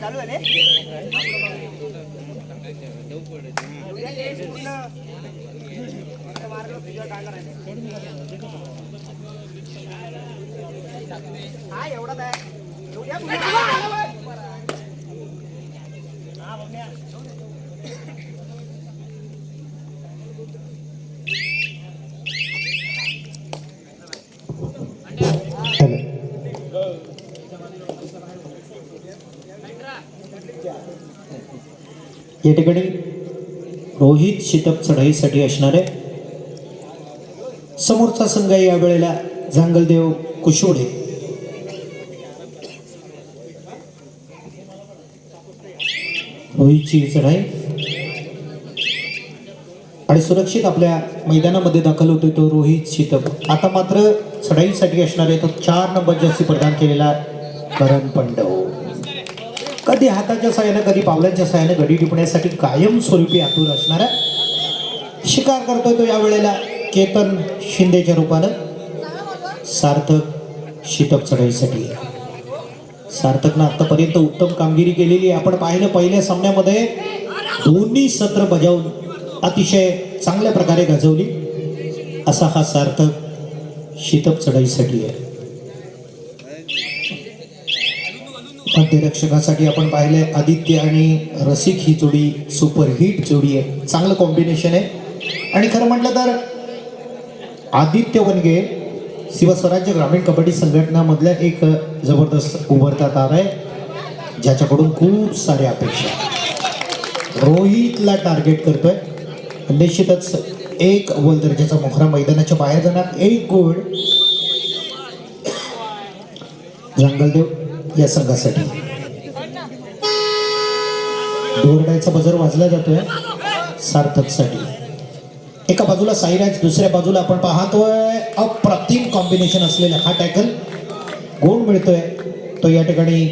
चालू आहे हा एवढाच आहे या ठिकाणी रोहित शितप चढाईसाठी असणारे समोरचा संघ या वेळेला जांगलदेव कुशोडे. रोहितची चढाई. आणि सुरक्षित आपल्या मैदानामध्ये दाखल होतोय तो रोहित शितप. आता मात्र चढाईसाठी असणारे तो चार नंबर जास्ती प्रदान केलेला करण पंडव. कधी हाताच्या सहाय्यानं कधी पावलांच्या सहाय्याने घडी टिपण्यासाठी कायम स्वरूपी आतुर असणारा शिकार करतोय तो या वेळेला केतन शिंदेच्या रूपानं. सार्थक शितप चढाईसाठी. सार्थकनं आतापर्यंत उत्तम कामगिरी केलेली आहे. आपण पाहिलं पहिल्या सामन्यामध्ये दोन्ही सत्र बजावून अतिशय चांगल्या प्रकारे गाजवली. असा हा सार्थक शीतप चढाईसाठी आहे. मध्यरक्षकासाठी आपण पाहिलंय आदित्य आणि रसिक ही जोडी सुपरहिट जोडी आहे. चांगलं कॉम्बिनेशन आहे. आणि खरं म्हटलं तर आदित्य वनगे शिवस्वराज्य ग्रामीण कबड्डी संघटनामधल्या एक जबरदस्त उभरता तार आहे ज्याच्याकडून खूप साऱ्या अपेक्षा रोहितला टार्गेट करतोय. निश्चितच एक अव्वल दर्जाचा मोहरा मैदानाच्या बाहेर जाणार. एक गोल जंगलदेव. या संघासाठी. दोरडायचा बजर वाजला जातोय सार्थकसाठी. एका बाजूला साईराज दुसऱ्या बाजूला आपण पाहतोय अप्रतिम कॉम्बिनेशन असलेला हा टॅकल गोल मिळतोय. तो या ठिकाणी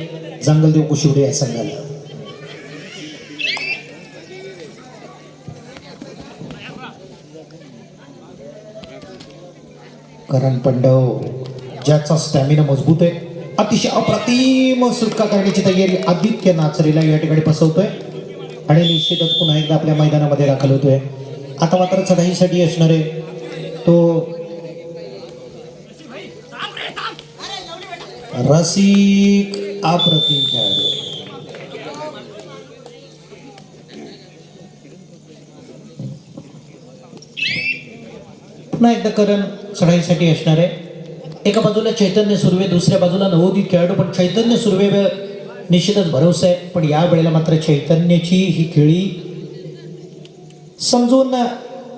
जंगलदेव कुशिवडे या संघाला. करण पंडव ज्याचा स्टॅमिना मजबूत आहे. अतिशय अप्रतिम सुटका करण्याची तयारी आदित्य नाचरीला या ठिकाणी फसवतोय आणि निश्चितच पुन्हा एकदा आपल्या मैदानामध्ये दाखल होतोय. आता मात्र चढाईसाठी असणारे तो रसिक अप्रतिम खेळाडू. पुन्हा एकदा करण चढाईसाठी असणार आहे एका बाजूला चैतन्य सुर्वे दुसऱ्या बाजूला नवोदित खेळाडू. पण चैतन्य सुर्वे निश्चितच भरोसा आहे. पण या वेळेला मात्र चैतन्याची ही खेळी समजून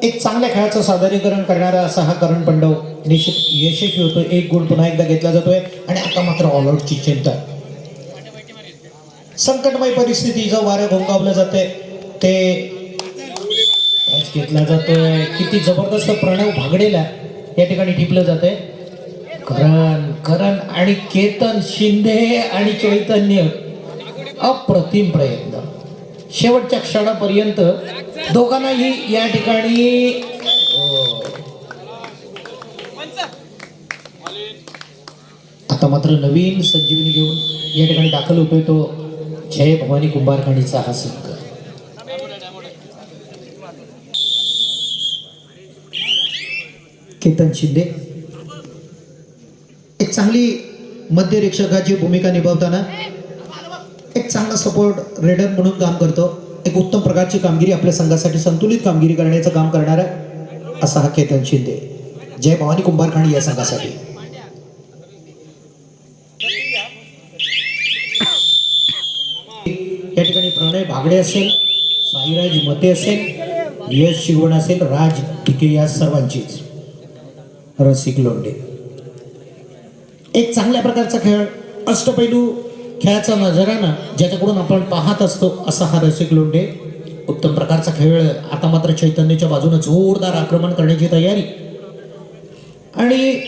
एक चांगल्या खेळाचं सादरीकरण करणारा असा हा करण पंडव निश्चित यशस्वी होतो एक गुण पुन्हा एकदा घेतला जातोय. आणि आता मात्र ऑलआउटची चिंता. संकटमय परिस्थिती जो वारं घोंगावलं जाते ते घेतला जातोय. किती जबरदस्त प्रणव भागडेला या ठिकाणी टिपलं जातंय. करण करण आणि केतन शिंदे आणि चैतन्य अप्रतिम प्रयत्न. शेवटच्या क्षणापर्यंत दोघांनाही या ठिकाणी आता मात्र नवीन संजीवनी घेऊन या ठिकाणी दाखल होतोय तो जय भवानी कुंभारखाणीचा हा संघ. केतन शिंदे. चांगली मध्यरेक्षकाची भूमिका निभावताना एक चांगला सपोर्ट रेडर म्हणून काम करतो. एक उत्तम प्रकारची कामगिरी आपल्या संघासाठी संतुलित कामगिरी करण्याचं काम करणारा असा हा केतन शिंदे. जय भवानी कुंभारखाणी या संघासाठी. या ठिकाणी प्रणय भागडे असेल साईराज मते असेल यश शिवण असेल राज टिके या सर्वांचीच. रसिक लोंढे. एक चांगल्या प्रकारचा खेळ अष्टपैलू खेळाचा नजरानं ज्याच्याकडून आपण पाहत असतो असा हा रसिक लोंढे उत्तम प्रकारचा खेळ. आता मात्र चैतन्याच्या बाजूने जोरदार आक्रमण करण्याची तयारी. आणि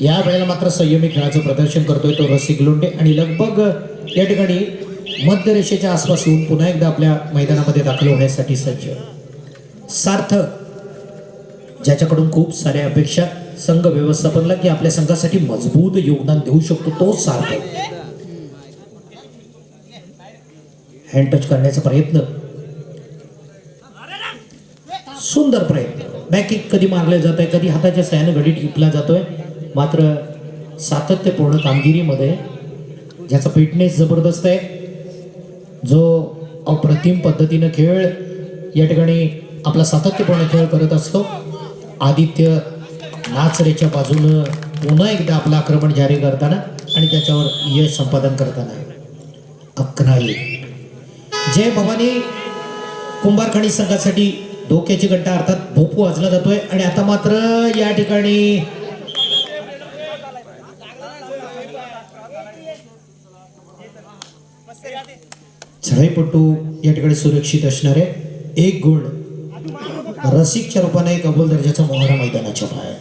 या वेळेला मात्र संयमी खेळाचं प्रदर्शन करतोय तो रसिक लोंढे. आणि लगभग या ठिकाणी मध्यरेषेच्या आसपास येऊन पुन्हा एकदा आपल्या मैदानामध्ये दाखल होण्यासाठी सज्ज. सार्थक ज्याच्याकडून खूप साऱ्या अपेक्षा संघ व्यवस्थापनला की आपल्या संघासाठी मजबूत योगदान देऊ शकतो तो सार्थक हँड टच करण्याचा प्रयत्न. सुंदर प्रयत्न. बॅकिंग कधी मारले जात आहे कधी हाताच्या सहाय्यानं घडी टिपला जातोय. मात्र सातत्यपूर्ण कामगिरीमध्ये ज्याचा फिटनेस जबरदस्त आहे जो अप्रतिम पद्धतीनं खेळ या ठिकाणी आपला सातत्यपूर्ण खेळ करत असतो. आदित्य नाचरेच्या बाजूनं पुन्हा एकदा आपलं आक्रमण जारी करताना आणि त्याच्यावर यश संपादन करताना. अकराई जय भवानी. कुंभारखाणी संघासाठी डोक्याची घंटा अर्थात भोपू वाजला जातोय आणि आता मात्र या ठिकाणी चढाईपट्टू या ठिकाणी सुरक्षित असणारे एक गुण रसिकच्या रूपाने एक दर्जाचा मोहरा मैदानाच्या बाहेर.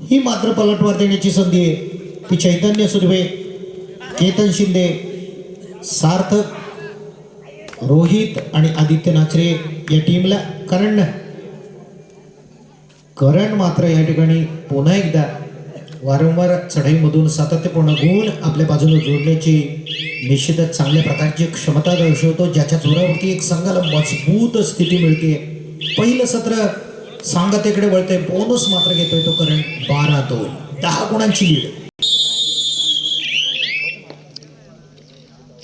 ही मात्र पलटवार देण्याची संधी आहे. ती चैतन्य सुर्वे केतन शिंदे सार्थक रोहित आणि आदित्य नाचरे या टीमला करण. करण मात्र या ठिकाणी पुन्हा एकदा वारंवार चढाईमधून सातत्यपूर्ण गुण आपल्या बाजूने जोडण्याची निश्चितच चांगल्या प्रकारची क्षमता दर्शवतो ज्याच्या जोरावरती एक संघाला मजबूत स्थिती मिळते पहिलं सत्र सांगतेकडे वळतंय बोनस मात्र घेतोय तो करण. बारा दोन. दहा गुणांची लीड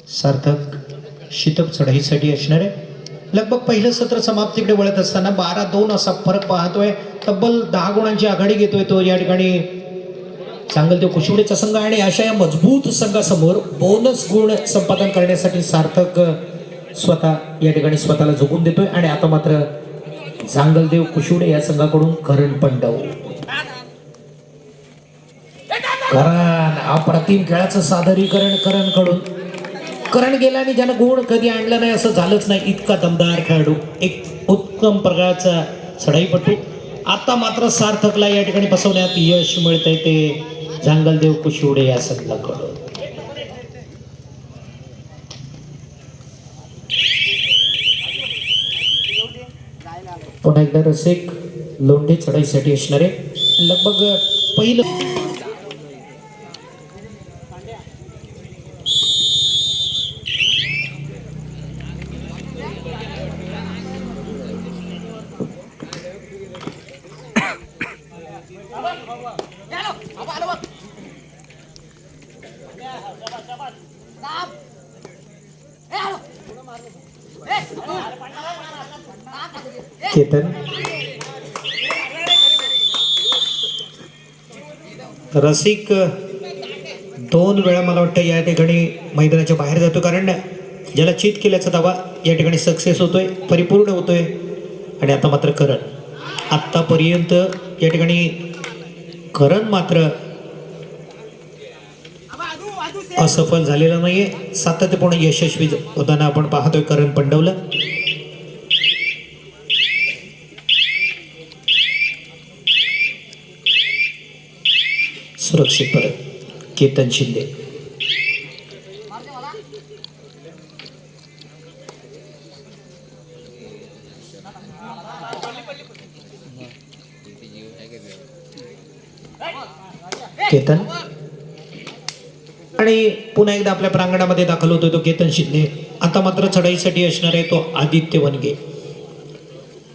सार्थक शितप चढाईसाठी असणार. आहे लगभग पहिलं सत्र समाप्तीकडे वळत असताना बारा दोन असा फरक पाहतोय. तब्बल दहा गुणांची आघाडी घेतोय तो या ठिकाणी. सांगल तो कुशिवडेचा संघ आणि अशा या मजबूत संघासमोर बोनस गुण संपादन करण्यासाठी सार्थक स्वतः या ठिकाणी स्वतःला झोकून देतोय. आणि आता मात्र जांगलदेव कुशुडे या संघाकडून करण पंडव. करण अप्रतिम खेळाचं सादरीकरण करणकडून करण गेला आणि ज्यानं गुण कधी आणला नाही असं झालंच नाही. इतका दमदार खेळाडू. एक उत्तम प्रकारचा चढाईपटू आता मात्र सार्थकला या ठिकाणी बसवण्यात यश मिळतंय ते जांगलदेव कुशिवडे या संघाकडून. पुन्हा एकदा रसिक लोंढे चढाईसाठी असणारे लगभग पहिलं केतन रसिक दोन वेळा मला वाटतं या ठिकाणी मैदानाच्या बाहेर जातो कारण ज्याला चित केल्याचा दावा या ठिकाणी सक्सेस होतोय परिपूर्ण होतोय आणि आता मात्र करण. आत्तापर्यंत या ठिकाणी करण मात्र असफल झालेला नाहीये. सातत्यपूर्ण यशस्वी होताना आपण पाहतोय करण पंडवलं. सुरक्षित परत केतन शिंदे. केतन आणि पुन्हा एकदा आपल्या प्रांगणामध्ये दाखल होतो तो केतन शिंदे. आता मात्र चढाईसाठी असणार आहे तो आदित्य वनगे.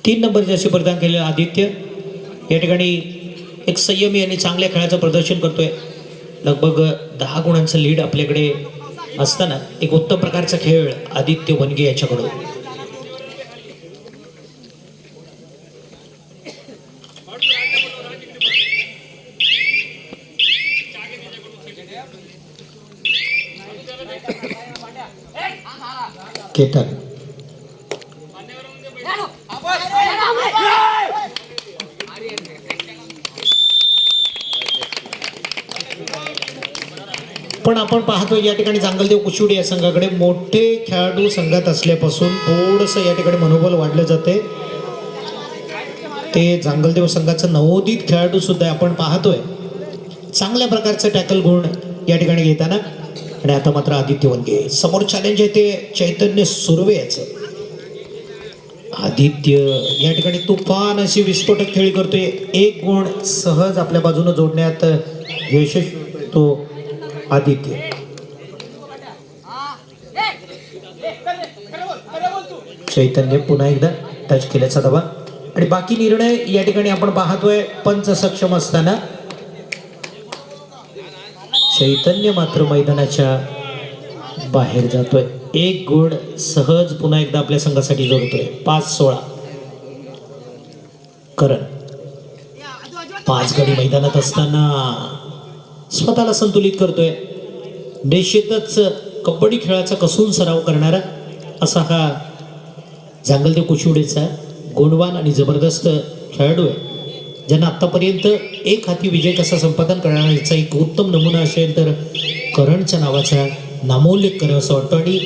तीन नंबर जसे प्रदान केलेला आदित्य. या ठिकाणी एक संयमी आणि चांगल्या खेळाचं प्रदर्शन करतोय. लगभग दहा गुणांचं लीड आपल्याकडे असताना एक उत्तम प्रकारचा खेळ आदित्य वनगे याच्याकडून केतन पण आपण पाहतो या ठिकाणी चांगलदेव कुशिवडे या संघाकडे मोठे खेळाडू संघात असल्यापासून थोडंसं या ठिकाणी मनोबल वाढलं जाते ते जांगलदेव संघाचं नवोदित खेळाडू सुद्धा आपण पाहतोय. चांगल्या प्रकारचं टॅकल गुण या ठिकाणी घेताना आणि आता मात्र आदित्य वनगे. समोर चॅलेंज आहे ते चैतन्य सुर्वे याचं. आदित्य या ठिकाणी तुफान अशी विस्फोटक खेळी करतोय. एक गुण सहज आपल्या बाजूने जोडण्यात यशस्वी तो. आदित्य. चैतन्य पुन्हा एकदा टच केल्याचा दबा आणि बाकी निर्णय या ठिकाणी आपण पाहतोय पंच सक्षम असताना. चैतन्य मात्र मैदानाच्या बाहेर जातोय. एक गुण सहज पुन्हा एकदा आपल्या संघासाठी जोडतोय. पाच सोळा. करण. पाच गडी मैदानात असताना स्वतःला संतुलित करतोय. निश्चितच कबड्डी खेळाचा कसून सराव करणारा असा हा जांगलदेव कुशिवडेचा गुणवान आणि जबरदस्त खेळाडू आहे. ज्यांना आत्तापर्यंत एक हाती विजय कसा संपादन करणार याचा एक उत्तम नमुना असेल तर करणच्या नावाचा नामोल्लेख करावा असं वाटतं आणि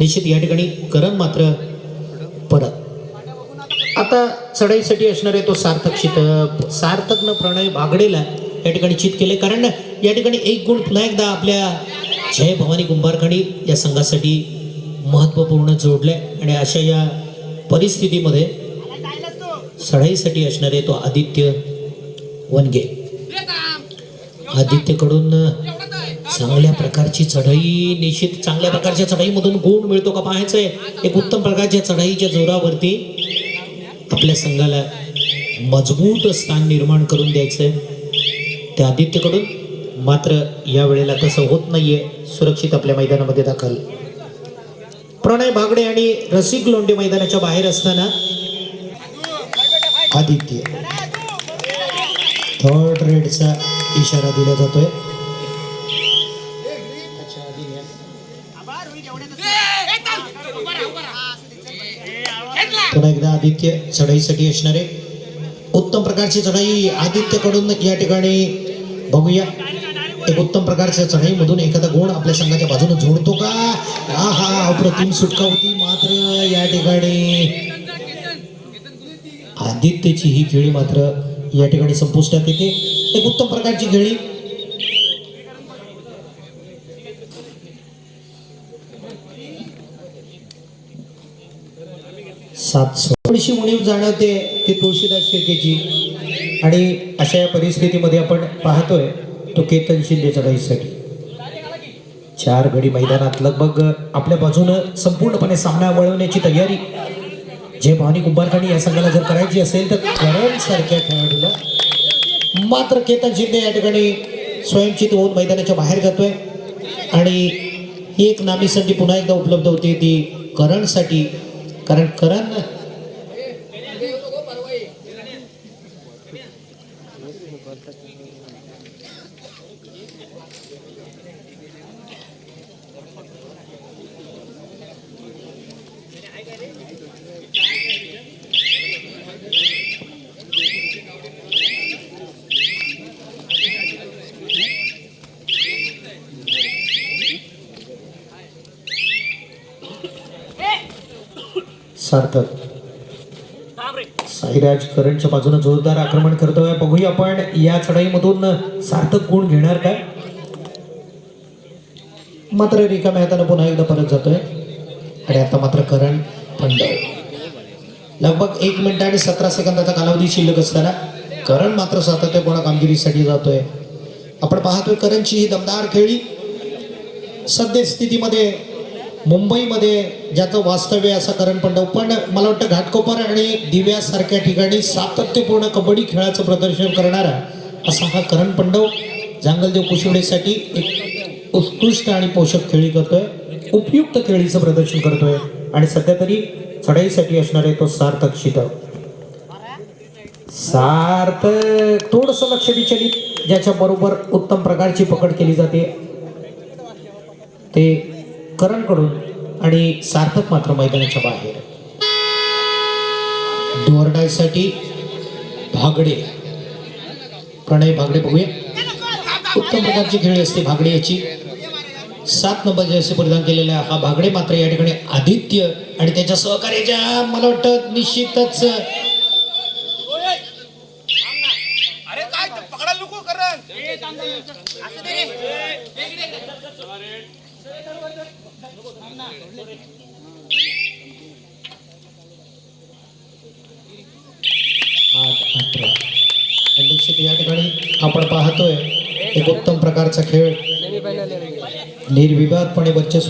निश्चित या ठिकाणी करण मात्र परत. आता चढाईसाठी असणारे तो सार्थक चित सार्थकनं प्रणय बागडेला या ठिकाणी चित केले. कारण या ठिकाणी एक गुण पुन्हा एकदा आपल्या जय भवानी कुंभारखाणी या संघासाठी महत्त्वपूर्ण जोडले आणि अशा या परिस्थितीमध्ये चढाईसाठी असणारे तो आदित्य वनगे. आदित्यकडून चांगल्या प्रकारची चढाई निश्चित चांगल्या प्रकारच्या चढाईमधून गुण मिळतो का पाहायचंय. एक उत्तम प्रकारच्या चढाईच्या जोरावरती आपल्या संघाला मजबूत स्थान निर्माण करून द्यायचंय. त्या आदित्यकडून. मात्र या वेळेला तसं होत नाहीये सुरक्षित आपल्या मैदानामध्ये दाखल. प्रणय भागडे आणि रसिक लोंढे मैदानाच्या बाहेर असताना आदित्य. थर्ड रेडचा इशारा दिला जातोय. पुन्हा एकदा आदित्य चढाईसाठी असणारे. उत्तम प्रकारची चढाई आदित्यकडून या ठिकाणी बघूया. एक उत्तम प्रकारच्या चढाईमधून एखादा गुण आपल्या संघाच्या बाजूने जोडतो का? हा हा अप्रतिम सुटका होती मात्र या ठिकाणी. आदित्यची ही खेळी मात्र या ठिकाणी संपुष्टात येते. एक उत्तम प्रकारची खेळी. सात थोडीशी उणीव जाणवते ती तुळशीदास शिर्केची आणि अशा या परिस्थितीमध्ये आपण पाहतोय तो केतन शिंदेचा चढाईसाठी चार गडी मैदानात लगभग आपल्या बाजूनं संपूर्णपणे सामना वळवण्याची तयारी. जे भावनी कुंभारखानी या संघाला जर करायची असेल तर करणसारख्या खेळाडूला मात्र केतन शिंदे या ठिकाणी स्वयंचित होऊन मैदानाच्या बाहेर जातोय. आणि ही एक नामी संधी पुन्हा एकदा उपलब्ध होते ती करणसाठी. कारण करण सार्थक. साईराज करणच्या बाजूने जोरदार आक्रमण करतोय. बघूया आपण या चढाईमधून सार्थक गुण घेणार काय? मात्र रिकाम्या हाताने पुन्हा एकदा परत जातोय. आणि आता मात्र करण थंड. लगभग एक मिनिट आणि सतरा सेकंदाचा कालावधी शिल्लक असताना करण मात्र सातत्यपूर्ण कामगिरीसाठी जातोय. आपण पाहतोय करणची ही दमदार खेळी. सद्यस्थितीमध्ये मुंबईमध्ये ज्याचं वास्तव्य असं करण पंडव. पण मला वाटतं घाटकोपर आणि दिव्यासारख्या ठिकाणी सातत्यपूर्ण कबड्डी खेळाचं प्रदर्शन करणारा असा हा करण पंडव जांगलदेव कुशिवडेसाठी एक उत्कृष्ट आणि पोषक खेळी करतोय उपयुक्त खेळीचं प्रदर्शन करतोय आणि सध्या तरी चढाईसाठी असणारे तो सार्थक शितव सार्थक थोडस लक्ष विचलित ज्याच्या बरोबर उत्तम प्रकारची पकड केली जाते. ते करणकडून आणि सार्थक मात्र मैदानाच्या बाहेर. डोरडायसाठी भागडे. प्रणय भागडे बघूया. उत्तम प्रकारची खेळी असते भागडे याची. सात नंबर जर्सी परिधान केलेला हा भागडे मात्र या ठिकाणी आदित्य आणि त्याच्या सहकार्याच्या मला वाटतं निश्चितच. अरे काय ते पकडायला नको करण असं दे आठ अठरा आणि निश्चित या ठिकाणी आपण पाहतोय एक उत्तम प्रकारचा खेळ. निर्विवादपणे वर्चस्व